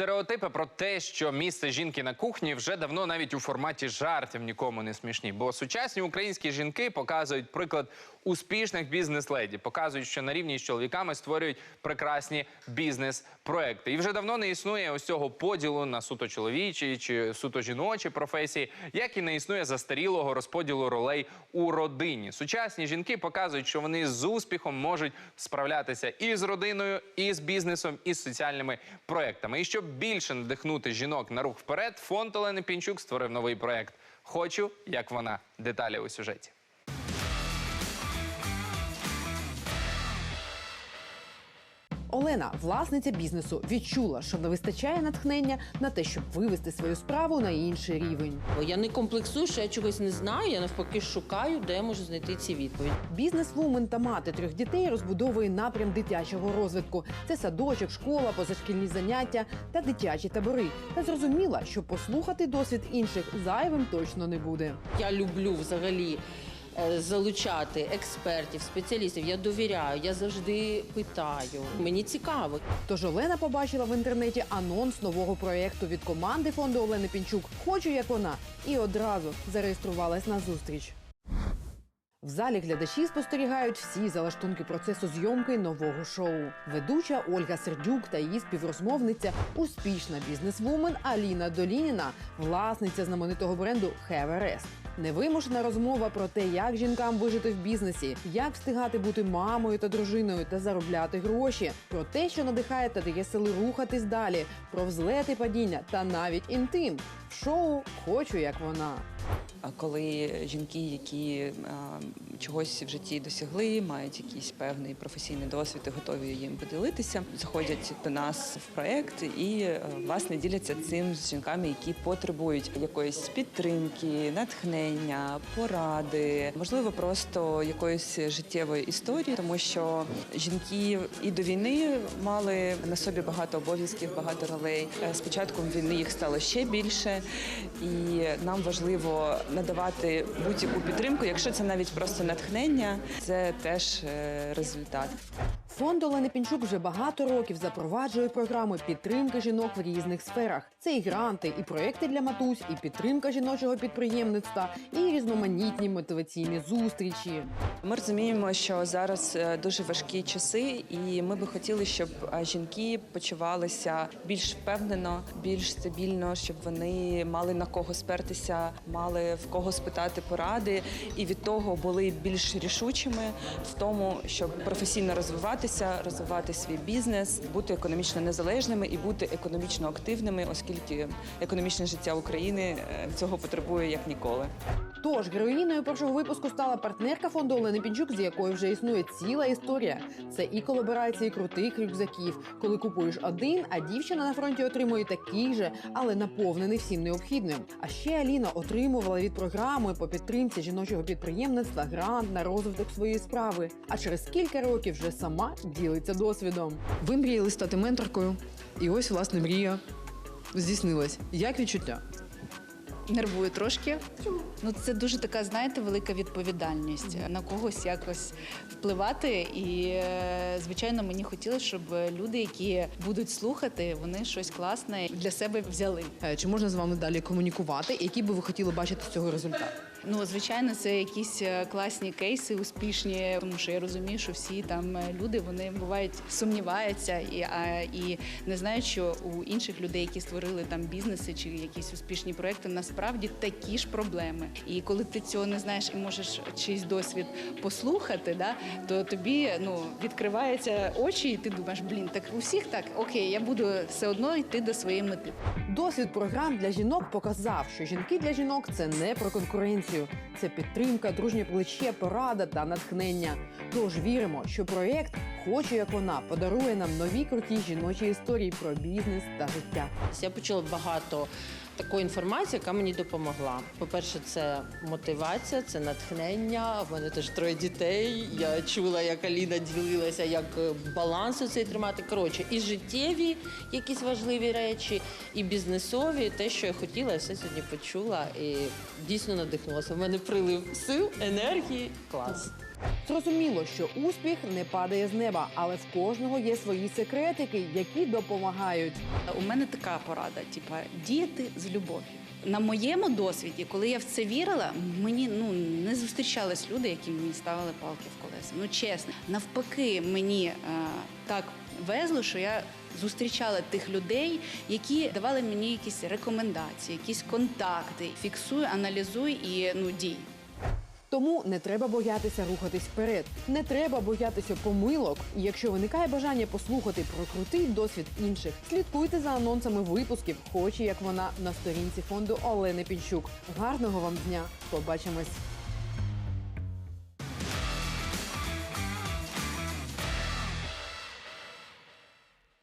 Стереотипи про те, що місце жінки на кухні вже давно навіть у форматі жартів нікому не смішні. Бо сучасні українські жінки показують приклад успішних бізнес-леді, показують, що на рівні з чоловіками створюють прекрасні бізнес-проекти. І вже давно не існує ось цього поділу на суто чоловічі чи суто жіночі професії, як і не існує застарілого розподілу ролей у родині. Сучасні жінки показують, що вони з успіхом можуть справлятися і з родиною, і з бізнесом, і з соціальними проектами. І щоб більше надихнути жінок на рух вперед, фонд Олени Пінчук створив новий проект. Хочу, як вона. Деталі у сюжеті. Олена, власниця бізнесу, відчула, що не вистачає натхнення на те, щоб вивести свою справу на інший рівень. Я не комплексую, що я чогось не знаю. Я навпаки шукаю, де я можу знайти ці відповіді. Бізнес-вумен та мати трьох дітей розбудовує напрям дитячого розвитку. Це садочок, школа, позашкільні заняття та дитячі табори. Та зрозуміла, що послухати досвід інших зайвим точно не буде. Я люблю взагалі залучати експертів, спеціалістів. Я довіряю, я завжди питаю. Мені цікаво. Тож Олена побачила в інтернеті анонс нового проєкту від команди фонду Олени Пінчук Хочу як вона і одразу зареєструвалась на зустріч. В залі глядачі спостерігають всі залаштунки процесу зйомки нового шоу. Ведуча Ольга Сердюк та її співрозмовниця, успішна бізнесвумен Аліна Долініна, власниця знаменитого бренду Хеверест. Невимушена розмова про те, як жінкам вижити в бізнесі, як встигати бути мамою та дружиною та заробляти гроші, про те, що надихає та дає сили рухатись далі, про взлети падіння та навіть інтим. В шоу Хочу як вона. Коли жінки, які чогось в житті досягли, мають якийсь певний професійний досвід і готові їм поділитися, заходять до нас в проект і е, власне діляться цим з жінками, які потребують якоїсь підтримки, натхнення, поради, можливо, просто якоїсь життєвої історії, тому що жінки і до війни мали на собі багато обов'язків, багато ролей. Е, З початком війни їх стало ще більше, і нам важливо надавати будь-яку підтримку. Якщо це навіть просто натхнення, це теж е, результат. Фонд Олени Пінчук вже багато років запроваджує програми підтримки жінок в різних сферах. Це і гранти, і проекти для матусь, і підтримка жіночого підприємництва, і різноманітні мотиваційні зустрічі. Ми розуміємо, що зараз е, дуже важкі часи, і ми би хотіли, щоб е, жінки почувалися більш впевнено, більш стабільно, щоб вони мали на кого спертися, мали в кого спитати поради, і від того були більш рішучими в тому, щоб професійно розвиватися, розвивати свій бізнес, бути економічно незалежними і бути економічно активними, оскільки економічне життя України е, цього потребує як ніколи. Тож героїною першого випуску стала партнерка фонду Олени Пінчук, з якою вже існує ціла історія. Це і колаборації крутих рюкзаків, коли купуєш один, а дівчина на фронті отримує такий же, але наповнений всім необхідним. А ще Аліна отримувала від програми по підтримці жіночого підприємництва грант на розвиток своєї справи. А через кілька років вже сама ділиться досвідом. Ви мріяли стати менторкою, і ось власне мрія здійснилась. Як відчуття? Нервую трошки. Ну, це дуже така, знаєте, велика відповідальність на когось якось впливати. І, е, звичайно, мені хотілося, щоб люди, які будуть слухати, вони щось класне для себе взяли. Е, Чи можна з вами далі комунікувати? Які би ви хотіли бачити з цього результату? Ну, звичайно, це якісь е, класні кейси, успішні, тому що я розумію, що всі там е, люди вони бувають сумніваються і, а, і не знають, що у інших людей, які створили там бізнеси чи якісь успішні проекти, насправді такі ж проблеми. І коли ти цього не знаєш і можеш чийсь досвід послухати, да, то тобі ну відкриваються очі, і ти думаєш, блін, так у всіх так окей, я буду все одно йти до своєї мети. Досвід програм для жінок показав, що жінки для жінок це не про конкуренцію, це підтримка, дружнє плече, порада та натхнення. Тож віримо, що проєкт Хочу як вона подарує нам нові круті жіночі історії про бізнес та життя. Я почула багато такої інформації, яка мені допомогла. По-перше, це мотивація, це натхнення. В мене теж троє дітей. Я чула, як Аліна ділилася, як е, баланс цей тримати. Коротше, і життєві якісь важливі речі, і бізнесові. Те, що я хотіла, я все сьогодні почула і дійсно надихнулася. В мене прилив сил, енергії. Клас. Зрозуміло, що успіх не падає з неба, але в кожного є свої секретики, які допомагають. У мене така порада: типа діяти з любов'ю. На моєму досвіді, коли я в це вірила, мені ну не зустрічались люди, які мені ставили палки в колеса. Ну чесно, навпаки, мені е, так везло, що я зустрічала тих людей, які давали мені якісь рекомендації, якісь контакти. Фіксуй, аналізуй і ну дій. Тому не треба боятися рухатись вперед, не треба боятися помилок. Якщо виникає бажання послухати про крутий досвід інших, слідкуйте за анонсами випусків, хоч і як вона на сторінці фонду Олени Пінчук. Гарного вам дня! Побачимось!